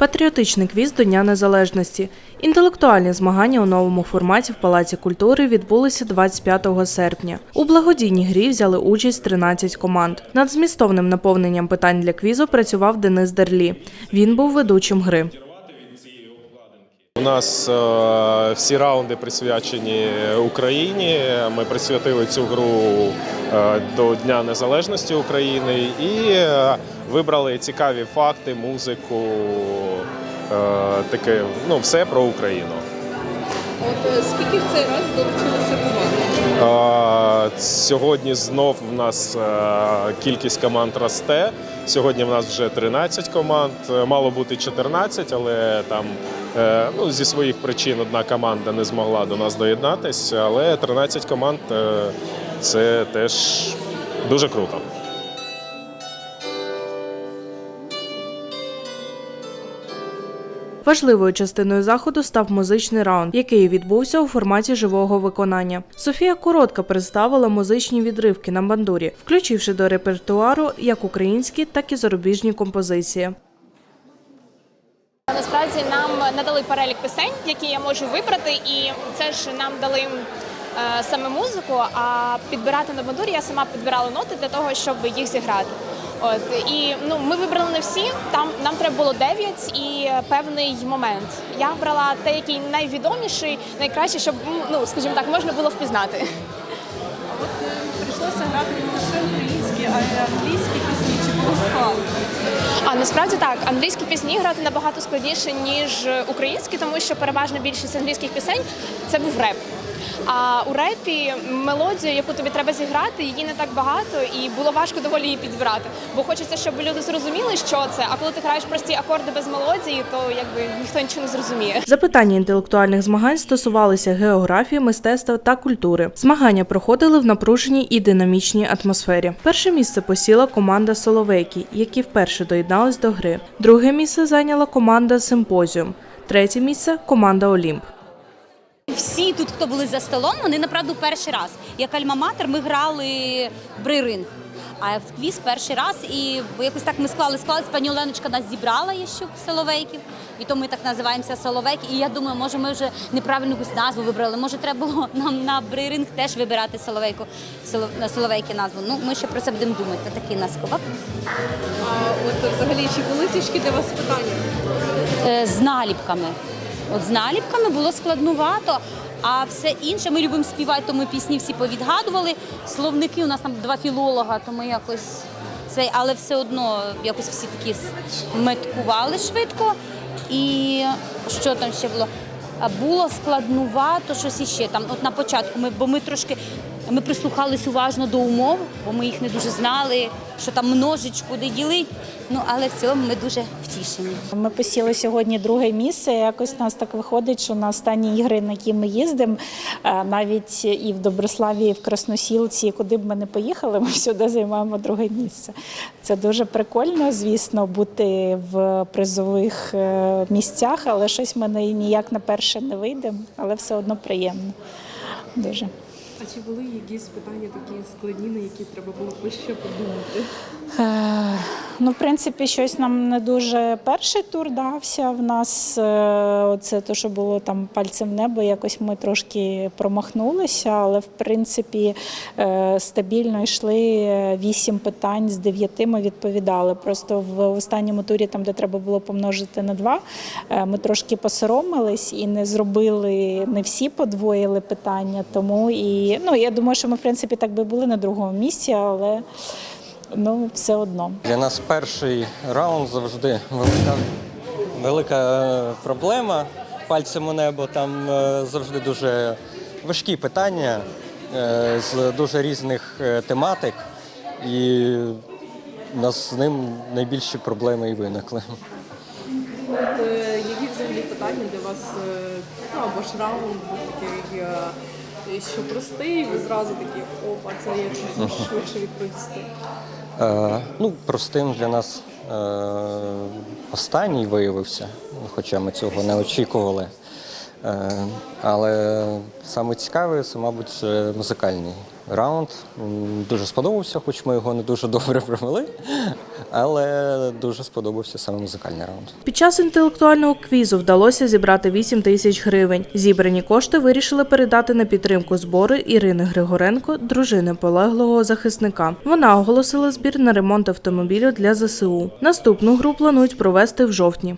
Патріотичний квіз до Дня Незалежності. Інтелектуальні змагання у новому форматі в Палаці культури відбулися 25 серпня. У благодійній грі взяли участь 13 команд. Над змістовним наповненням питань для квізу працював Денис Дерлі. Він був ведучим гри. У нас е, всі раунди присвячені Україні. Ми присвятили цю гру е, до Дня Незалежності України і е, вибрали цікаві факти, музику, е, таке, ну, все про Україну. От е, скільки в цей раз долучилося команд? Е, Сьогодні знов в нас е, кількість команд росте. Сьогодні в нас вже 13 команд. Е, Мало бути 14, але там е, ну, зі своїх причин одна команда не змогла до нас доєднатися. Але 13 команд е, це теж дуже круто. Важливою частиною заходу став музичний раунд, який відбувся у форматі живого виконання. Софія коротко представила музичні відривки на бандурі, включивши до репертуару як українські, так і зарубіжні композиції. Насправді нам надали перелік пісень, які я можу вибрати, і це ж нам дали е, саме музику. А підбирати на бандурі я сама підбирала ноти для того, щоб їх зіграти. От і ну ми вибрали не всі. Там нам треба було дев'ять і певний момент. Я брала те, який найвідоміший, найкраще, щоб ну скажімо так, можна було впізнати. Насправді так, англійські пісні грати набагато складніше ніж українські, тому що переважна більшість англійських пісень це був реп. А у репі мелодію, яку тобі треба зіграти, її не так багато, і було важко доволі її підбирати. Бо хочеться, щоб люди зрозуміли, що це. А коли ти граєш прості акорди без мелодії, то якби ніхто нічого не зрозуміє. Запитання інтелектуальних змагань стосувалися географії, мистецтва та культури. Змагання проходили в напруженій і динамічній атмосфері. Перше місце посіла команда Соловейки, які вперше доєднались до гри. Друге місце зайняла команда Симпозіум. Третє місце команда Олімп. Всі тут, хто були за столом, вони направду перший раз. Як альма-матер ми грали в брейринг. А в квіз перший раз, і якось так ми склали, склали. Пані Оленочка нас зібрала Ящук Соловейків, і то ми так називаємося Соловейки. І я думаю, може, ми вже неправильну якусь назву вибрали. Може, треба було нам на брейринг теж вибирати Соловейку, Соло- Соловейки назву. Ну, ми ще про це будемо думати. Такий нас колоб. А от взагалі чи були тяжкі для вас питання? Е, з наліпками. От з наліпками було складнувато, а все інше ми любимо співати, то ми пісні всі повідгадували. Словники у нас там два філолога, то ми якось цей, але все одно якось всі такі меткували швидко. І що там ще було? Було складнувато щось іще там. От на початку ми, бо ми трошки ми прислухались уважно до умов, бо ми їх не дуже знали, що там множечку де ділить. Ну але в цілому ми дуже втішені. Ми посіли сьогодні друге місце. Якось нас так виходить, що на останні ігри, на які ми їздимо, е, навіть і в Доброславі, і в Красносілці, куди б ми не поїхали, ми всюди займаємо друге місце. Це дуже прикольно, звісно, бути в призових е, місцях, але щось ми ніяк на перше не вийдемо, але все одно приємно. Дуже. А чи були якісь питання такі складні, на які треба було б ще подумати? Ну, в принципі, щось нам не дуже перший тур дався. В нас е, оце те, що було там пальцем в небо, якось ми трошки промахнулися, але в принципі е, стабільно йшли е, вісім питань з дев'яти. Ми відповідали. Просто в останньому турі, там де треба було помножити на два, ми трошки посоромились і не зробили, не всі подвоїли питання. Тому і ну я думаю, що ми в принципі так би були на другому місці, але ну все одно. Для нас перший раунд завжди велика, велика е, проблема. Пальцем у небо там е, завжди дуже важкі питання е, з дуже різних тематик, і у нас з ним найбільші проблеми і виникли. От які взагалі питання для вас, ну або ж раунд був такий, що простий, ви зразу такі, опа, це я можу швидше відповісти. Е, ну, простим для нас е, останній виявився, хоча ми цього не очікували. Е, Але саме цікаве це, мабуть, е, музикальний раунд. Дуже сподобався, хоч ми його не дуже добре провели, але дуже сподобався саме музикальний раунд. Під час інтелектуального квізу вдалося зібрати 8 тисяч гривень. Зібрані кошти вирішили передати на підтримку збори Ірини Григоренко, дружини полеглого захисника. Вона оголосила збір на ремонт автомобілю для ЗСУ. Наступну гру планують провести в жовтні.